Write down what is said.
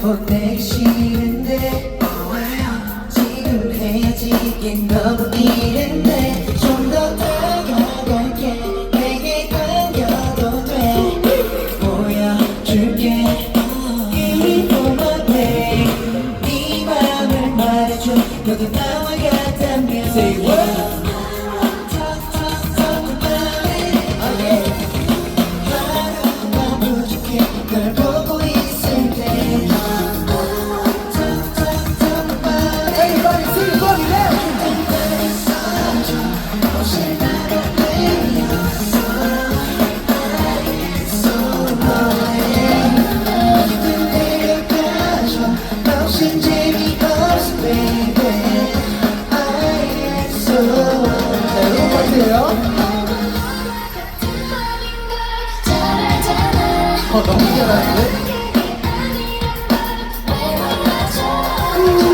보내기 싫은데 뭐예요? 지금 헤어지긴 너무 이른데 좀 더 다가갈게 내게 당겨도 돼 보여줄게 그리고만 돼네 맘을 말해줘 너도 나와 같다면 Say what? 널 어, 너무 잘하는데?